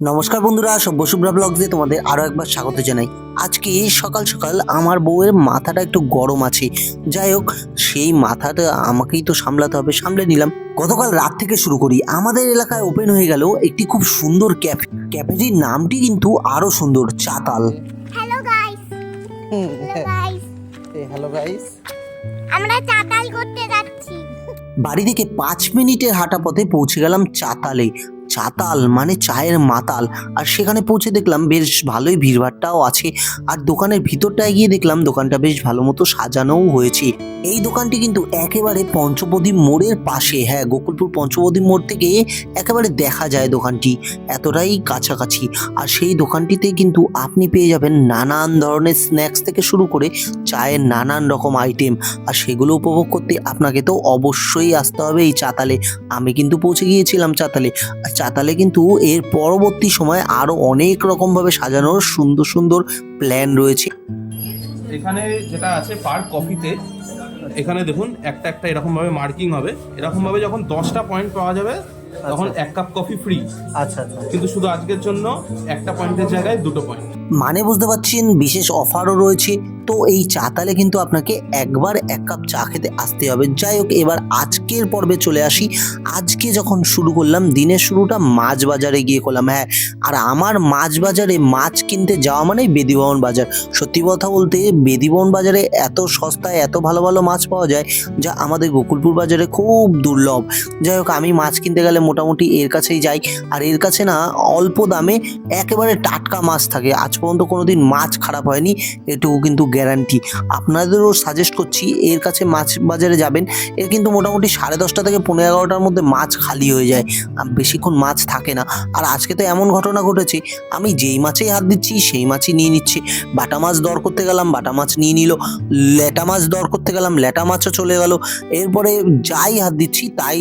নমস্কার বন্ধুরা সভ্য শুভ্রা ব্লগসে তোমাদের আরও একবার স্বাগত জানাই। আজকে সকাল সকাল আমার বউয়ের মাথাটা একটু গরম আছে। যাই হোক সেই মাথাটা আমাকেই তো সামলাতে হবে সামলে নিলাম। গতকাল রাত থেকে শুরু করি। আমাদের এলাকায় ওপেন হয়ে গেল একটি খুব সুন্দর ক্যাফে। ক্যাফেটির নামটি কিন্তু আরও সুন্দর চাতাল। হ্যালো গাইস হ্যালো গাইস আমরা চাতাল করতে যাচ্ছি। বাড়ি থেকে পাঁচ মিনিটের হাঁটা পথে পৌঁছে গেলাম চাতালে। চাতাল মানে চায়ের মাতাল। আর সেখানে পৌঁছে দেখলাম বেশ ভালোই ভিড়ভাড়টাও আছে। আর দোকানের ভিতরটায় গিয়ে দেখলাম দোকানটা বেশ ভালো মতো সাজানোও হয়েছে। এই দোকানটি কিন্তু একেবারে পঞ্চপদী মোড়ের পাশে। হ্যাঁ গোকুলপুর পঞ্চপদী মোড় থেকে একেবারে দেখা যায় দোকানটি। এতটাই কাছাকাছি। আর সেই দোকানটিতে কিন্তু আপনি পেয়ে যাবেন নানান ধরনের স্ন্যাক্স থেকে শুরু করে চায়ের নানান রকম আইটেম। আর সেগুলো উপভোগ করতে আপনাকে তো অবশ্যই আসতে হবে এই চাতালে। আমি কিন্তু পৌঁছে গিয়েছিলাম চাতালে। আর চাতালে কিন্তু এর পরবর্তী সময় আরও অনেক রকমভাবে সাজানোর সুন্দর সুন্দর প্ল্যান রয়েছে। এখানে যেটা আছে পার্ক কফিতে, এখানে দেখুন একটা একটা এরকম ভাবে মার্কিং হবে। এরকম ভাবে যখন দশটা পয়েন্ট পাওয়া যাবে তখন এক কাপ কফি ফ্রি আচ্ছা আচ্ছা। কিন্তু শুধু আজকের জন্য একটা পয়েন্টের জায়গায় দুটো পয়েন্ট মানে বুঝতে পারছেন বিশেষ অফারও রয়েছে। তো এই চাতালে কিন্তু আপনাকে একবার এক কাপ চা খেতে আসতে হবে। যাই হোক এবার আজকের পর্বে চলে আসি। আজকে যখন শুরু করলাম দিনের শুরুটা মাছ বাজারে গিয়ে করলাম। হ্যাঁ আর আমার মাছ বাজারে মাছ কিনতে যাওয়া মানেই বেদিভবন বাজার। সত্যি কথা বলতে বেদিভবন বাজারে এত সস্তায় এত ভালো ভালো মাছ পাওয়া যায় যা আমাদের গোকুলপুর বাজারে খুব দুর্লভ। যাই হোক আমি মাছ কিনতে গেলে মোটামুটি এর কাছেই যাই। আর এর কাছে না অল্প দামে একেবারে টাটকা মাছ থাকে। আজ পর্যন্ত কোনোদিন মাছ খারাপ হয়নি, এটুকু কিন্তু গ্যারান্টি আপনাদেরও সাজেস্ট করছি, এর কাছে মাছ বাজারে যাবেন, এর কিন্তু মোটামুটি সাড়ে দশটা থেকে পনেরো এগারোটার মধ্যে মাছ খালি হয়ে যায়। আর বেশিক্ষণ মাছ থাকে না। আর আজকে তো এমন ঘটনা ঘটেছে, আমি যেই মাছেই হাত দিচ্ছি, সেই মাছই নিয়ে নিচ্ছে। বাটা মাছ দর করতে গেলাম, বাটা মাছ নিয়ে নিল। ল্যাটা মাছ দর করতে গেলাম ল্যাটা মাছও চলে গেল। এরপরে যাই হাত দিচ্ছি, তাই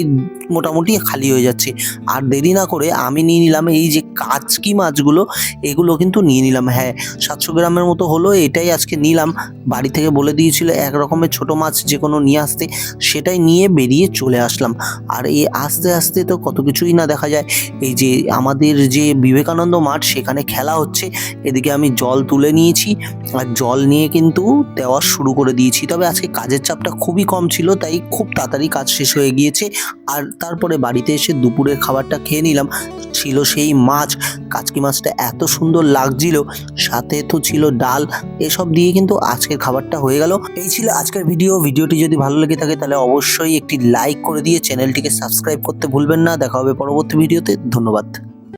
মোটামুটি খালি হয়ে যাচ্ছে। আর দেরি না করে আমি নিয়ে নিলাম এই যে কাচকি মাছগুলো, এগুলো কিন্তু নিয়ে নিলাম। হ্যাঁ সাতশো গ্রামের মতো হলো, এটাই আজকে নিলাম। বাড়ি থেকে বলে দিয়েছিল এক রকমের ছোট মাছ যে কোনো নিয়ে আসতে, সেটাই নিয়ে বেরিয়ে চলে আসলাম। আর এই আস্তে আস্তে তো কত কিছুই না দেখা যায়। এই যে আমাদের যে বিবেকানন্দ মাঠ, সেখানে খেলা হচ্ছে। এদিকে আমি জল তুলে নিয়েছি। আর জল নিয়ে কিন্তু দেওয়া শুরু করে দিয়েছি। তবে আজকে কাজের চাপটা খুবই কম ছিল, তাই খুব তাড়াতাড়ি কাজ শেষ হয়ে গিয়েছে। আর তারপরে বাড়িতে এসে দুপুরের খাবারটা খেয়ে নিলাম। ছিল সেই মাছ। কাচকি মাছটা এত সুন্দর লাগছিল। সাথে তো ছিল ডাল। এসব দিয়ে কিন্তু আজকের খাবারটা হয়ে গেল। এই ছিল আজকের ভিডিও। ভিডিওটি যদি ভালো লেগে থাকে তাহলে অবশ্যই একটি লাইক করে দিয়ে চ্যানেলটিকে সাবস্ক্রাইব করতে ভুলবেন না। দেখা হবে পরবর্তী ভিডিওতে। ধন্যবাদ।